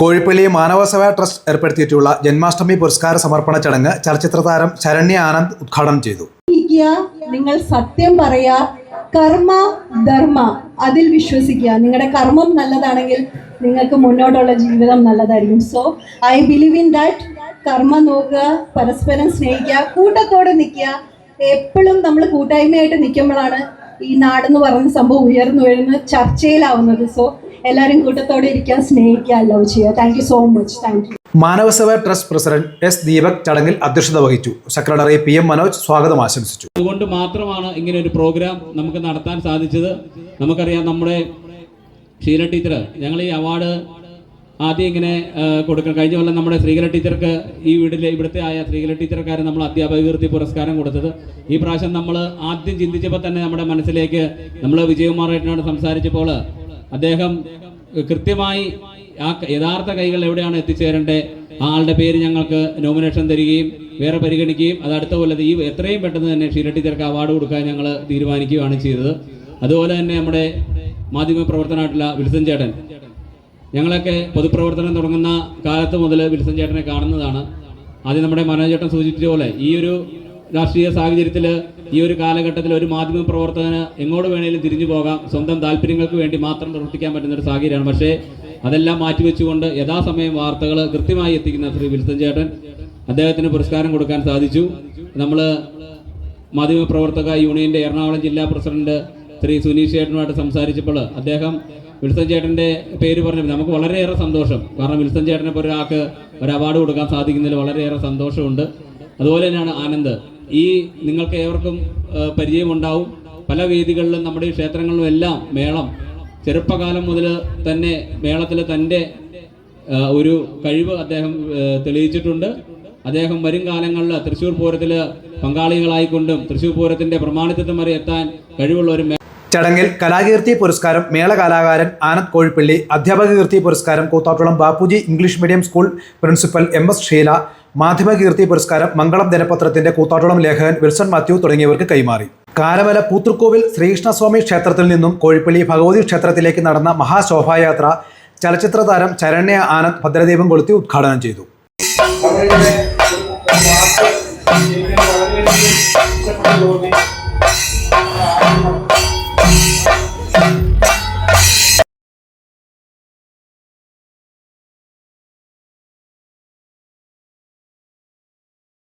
Kozhippally Manavaseva trust ഏർപ്പെടുത്തിയിട്ടുള്ള ജന്മാഷ്ടമി പുരസ്കാര സമർപ്പണ ചടങ്ങ് ചലച്ചിത്ര താരം ശരണ്യ ആനന്ദ് ഉദ്ഘാടനം ചെയ്തു. നിങ്ങൾ സത്യം പറയാ കർമ്മ ധർമ്മ അതിൽ വിശ്വസിക്കുക. നിങ്ങളുടെ കർമ്മം നല്ലതാണെങ്കിൽ നിങ്ങൾക്ക് മുന്നോട്ടുള്ള ജീവിതം നല്ലതായിരിക്കും. So I believe in that karma നോക്കുക പരസ്പരം സ്നേഹിക്കുക കൂട്ടത്തോടെ നിൽക്കുക. എപ്പോഴും നമ്മൾ കൂട്ടായ്മയായിട്ട് നിൽക്കുമ്പോഴാണ് ഈ നാടെന്ന് പറയുന്ന സംഭവം ഉയർന്നു വരുന്ന ചർച്ചയിലാവുന്നത്. സോ എല്ലാവരും കൂട്ടത്തോടെ ഇരിക്കാൻ സ്നേഹിക്കുക ലവ് ചെയ്യുക thank you so much thank you Manavasabha trust president S Deepak ചടങ്ങിൽ അധ്യക്ഷത വഹിച്ചു. സെക്രട്ടറി പി എം മനോജ് സ്വാഗതം ആശംസിച്ചു. അതുകൊണ്ട് മാത്രമാണ് ഇങ്ങനെ ഒരു പ്രോഗ്രാം നമുക്ക് നടത്താൻ സാധിച്ചത്. നമുക്കറിയാം നമ്മുടെ ഷീല ടീച്ചർ ഞങ്ങൾ ഈ അവാർഡ് ആദ്യം ഇങ്ങനെ കൊടുക്കണം. കഴിഞ്ഞ കൊല്ലം നമ്മുടെ ശ്രീകല ടീച്ചർക്ക് ഈ വീട്ടിലെ ഇവിടുത്തെ ആയ ശ്രീകല ടീച്ചർക്കാരൻ നമ്മൾ അധ്യാപക കീർത്തി പുരസ്കാരം കൊടുത്തത്. ഈ പ്രാവശ്യം നമ്മൾ ആദ്യം ചിന്തിച്ചപ്പോൾ തന്നെ നമ്മുടെ മനസ്സിലേക്ക് നമ്മൾ വിജയകുമാറായിട്ടാണ് സംസാരിച്ചപ്പോൾ അദ്ദേഹം കൃത്യമായി ആ യഥാർത്ഥ കൈകൾ എവിടെയാണ് എത്തിച്ചേരേണ്ടത്? ആളുടെ പേര് ഞങ്ങൾക്ക് നോമിനേഷൻ തരികയും വേറെ പരിഗണിക്കുകയും അത് അടുത്ത കൊല്ലത്ത് ഈ എത്രയും പെട്ടെന്ന് തന്നെ ഷീല ടീച്ചർക്ക് അവാർഡ് കൊടുക്കാൻ ഞങ്ങൾ തീരുമാനിക്കുകയാണ് ചെയ്തത്. അതുപോലെ തന്നെ നമ്മുടെ മാധ്യമ പ്രവർത്തനമായിട്ടുള്ള വിൽസൻ ചേട്ടൻ ഞങ്ങളൊക്കെ പൊതുപ്രവർത്തനം തുടങ്ങുന്ന കാലത്ത് മുതൽ വിൽസൺ ചേട്ടനെ കാണുന്നതാണ്. ആദ്യം നമ്മുടെ മനോജ് ചേട്ടൻ സൂചിപ്പിച്ച പോലെ ഈ ഒരു രാഷ്ട്രീയ സാഹചര്യത്തിൽ ഈ ഒരു കാലഘട്ടത്തിൽ ഒരു മാധ്യമ പ്രവർത്തകന് എങ്ങോട്ട് വേണേലും തിരിഞ്ഞു പോകാം. സ്വന്തം താല്പര്യങ്ങൾക്ക് വേണ്ടി മാത്രം പ്രവർത്തിക്കാൻ പറ്റുന്ന ഒരു സാഹചര്യമാണ്. പക്ഷേ അതെല്ലാം മാറ്റിവെച്ചുകൊണ്ട് യഥാസമയം വാർത്തകൾ കൃത്യമായി എത്തിക്കുന്ന ശ്രീ വിൽസൺ ചേട്ടൻ അദ്ദേഹത്തിന് പുരസ്കാരം കൊടുക്കാൻ സാധിച്ചു. നമ്മൾ മാധ്യമ പ്രവർത്തക യൂണിയന്റെ എറണാകുളം ജില്ലാ പ്രസിഡന്റ് ശ്രീ സുനീഷ് ചേട്ടനുമായിട്ട് സംസാരിച്ചപ്പോൾ അദ്ദേഹം വിൽസൺ ചേട്ടന്റെ പേര് പറഞ്ഞു നമുക്ക് വളരെയേറെ സന്തോഷം. കാരണം വിൽസൺ ചേട്ടനെ പോലെ ഒരാൾക്ക് ഒരു അവാർഡ് കൊടുക്കാൻ സാധിക്കുന്നതിൽ വളരെയേറെ സന്തോഷമുണ്ട്. അതുപോലെ തന്നെയാണ് ആനന്ദ്. ഈ നിങ്ങൾക്ക് ഏവർക്കും പരിചയമുണ്ടാവും. പല വേദികളിലും നമ്മുടെ ഈ ക്ഷേത്രങ്ങളിലും എല്ലാം മേളം ചെറുപ്പകാലം മുതൽ തന്നെ മേളത്തിൽ തന്റെ ഒരു കഴിവ് അദ്ദേഹം തെളിയിച്ചിട്ടുണ്ട്. അദ്ദേഹം വരും കാലങ്ങളിൽ തൃശ്ശൂർ പൂരത്തിൽ പങ്കാളികളായിക്കൊണ്ടും തൃശ്ശൂർ പൂരത്തിന്റെ പ്രമാണിത്വം വരെ എത്താൻ കഴിവുള്ള ഒരു ചടങ്ങിൽ കലാകീർത്തി പുരസ്കാരം മേള കലാകാരൻ ആനന്ദ് കോഴിപ്പള്ളി അധ്യാപക കീർത്തി പുരസ്കാരം Koothattukulam Bapuji English medium school principal M S Sheela മാധ്യമ കീർത്തി പുരസ്കാരം മംഗളം ദിനപത്രത്തിന്റെ കൂത്താട്ടുളം ലേഖകൻ വിൽസൺ മാത്യു തുടങ്ങിയവർക്ക് കൈമാറി. കാരമല പൂത്തൃക്കോവിൽ ശ്രീകൃഷ്ണസ്വാമി ക്ഷേത്രത്തിൽ നിന്നും കോഴിപ്പള്ളി ഭഗവതി ക്ഷേത്രത്തിലേക്ക് നടന്ന മഹാശോഭായാത്ര ചലച്ചിത്ര താരം ചരണ്യ ആനന്ദ് ഭദ്രദീപം കൊളുത്തി ഉദ്ഘാടനം ചെയ്തു. Thank തോന്നി